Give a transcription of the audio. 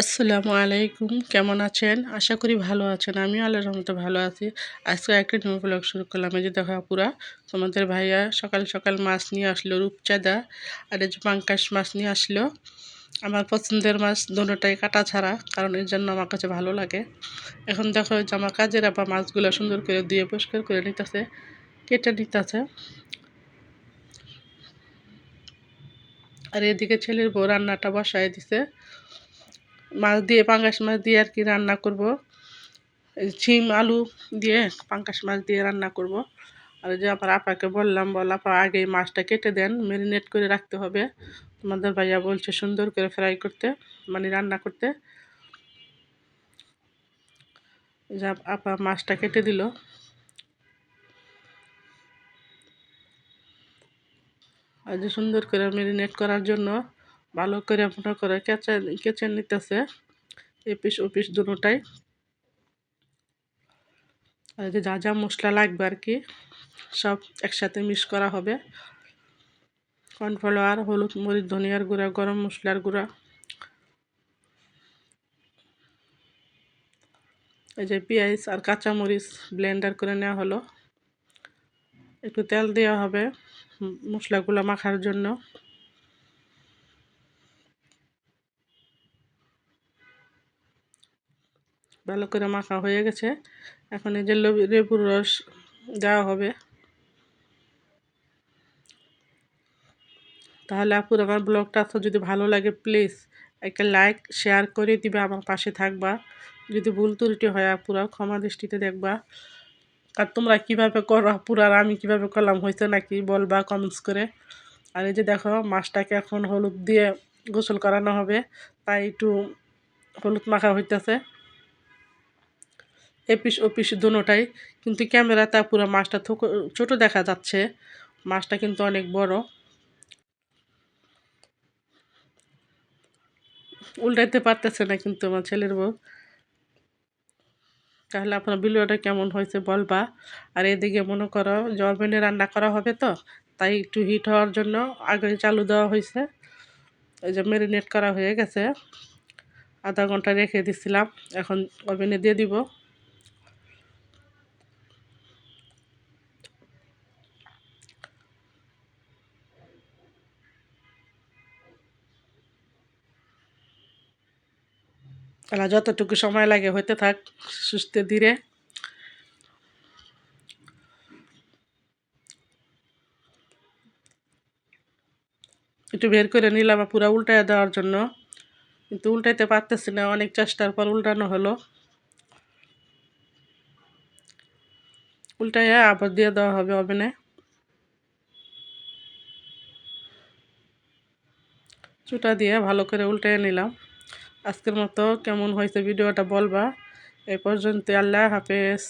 আসসালামু আলাইকুম, কেমন আছেন? আশা করি ভালো আছেন। আমিও আল্লাহর রহমতে ভালো আছি। আজকে একটা নিউ ব্লগ শুরু করলাম। এই যে দেখো পুরা তোমাদের ভাইয়া সকাল সকাল মাছ নিয়ে আসলো, রূপচাঁদা আর এই যে পাঙ্কাশ মাছ নিয়ে আসলো। আমার পছন্দের মাছ দুটোটাই কাটা ছাড়া, কারণ এর জন্য আমার কাছে ভালো লাগে। এখন দেখো আমার কাজের আবার মাছগুলো সুন্দর করে ধুয়ে পরিষ্কার করে নিতেছে, কেটে নিতেছে। আর এদিকে ছেলের বউ রান্নাটা বসায় দিছে। মাছ দিয়ে, পাঙ্গাস মাছ দিয়ে আর কি রান্না করব। ছিম আলু দিয়ে পাঙ্গাস মাছ দিয়ে রান্না করব। আর যে আমার আপাকে বললাম, বল, আপা আগে মাছটা কেটে দেন, ম্যারিনেট করে রাখতে হবে। তোমাদের ভাইয়া বলছে সুন্দর করে ফ্রাই করতে মানে রান্না করতে। যা আপা মাছটা কেটে দিল। আর যে সুন্দর করে ম্যারিনেট করার জন্য ভালো করে মনে করে কেঁচা, কেঁচে নিতেছে। এপিস ওপিস দুটাই আর যে যা যা মশলা লাগবে আর কি, সব একসাথে মিক্স করা হবে। কর্নফ্লাওয়ার, হলুদ মরিচ, ধনিয়ার গুঁড়া, গরম মশলার গুঁড়া। এই যে পেঁয়াজ আর কাঁচামরিচ ব্লেন্ডার করে নেওয়া হলো। একটু তেল দেওয়া হবে মশলাগুলো মাখার জন্য। ভালো করে মাখা হয়ে গেছে। এখন এই যে লেবুর রস দেওয়া হবে। তাহলে আপুর আমার ব্লগটা তো যদি ভালো লাগে প্লিজ একটা লাইক শেয়ার করে দিবে, আমার পাশে থাকবা। যদি ভুল ত্রুটি হয় আপুরা ক্ষমা দৃষ্টিতে দেখবা। আর তোমরা কীভাবে করো আপুরা, আর আমি কীভাবে করলাম হয়েছে নাকি বলবা কমেন্টস করে। আর এই যে দেখো, মাছটাকে এখন হলুদ দিয়ে গোসল করানো হবে, তাই একটু হলুদ মাখা হইতেছে। এপিস ওপিস দুটাই কিন্তু ক্যামেরা তা পুরো মাছটা ছোট দেখা যাচ্ছে। মাছটা কিন্তু অনেক বড়। উল্টাইতে পারতেছে না কিন্তু আমার ছেলের বউ। তাহলে আপনার ভিডিওটা কেমন হয়েছে বলবা। আর এদিকে মনে করো জলবেনে রান্না করা হবে তো, তাই একটু হিট হওয়ার জন্য আগে চালু দেওয়া হয়েছে। এই যে ম্যারিনেট করা হয়ে গেছে। আধা ঘণ্টা রেখে দিছিলাম। এখন ওভেনে দিয়ে দিব। তাহলে যতটুকু সময় লাগে হইতে থাক, সুস্থ, ধীরে। একটু বের করে নিলাম পুরো উল্টায় দেওয়ার জন্য। কিন্তু উল্টাইতে পারতেছি না, অনেক চেষ্টার পর উল্টানো হলো। উল্টায় আবার দিয়ে দেওয়া হবে ওভেনে। চুটা দিয়ে ভালো করে উল্টায় নিলাম। আজকের মতো। কেমন হয়েছে ভিডিওটা বলবা। এ পর্যন্ত আল্লাহ হাফেজ।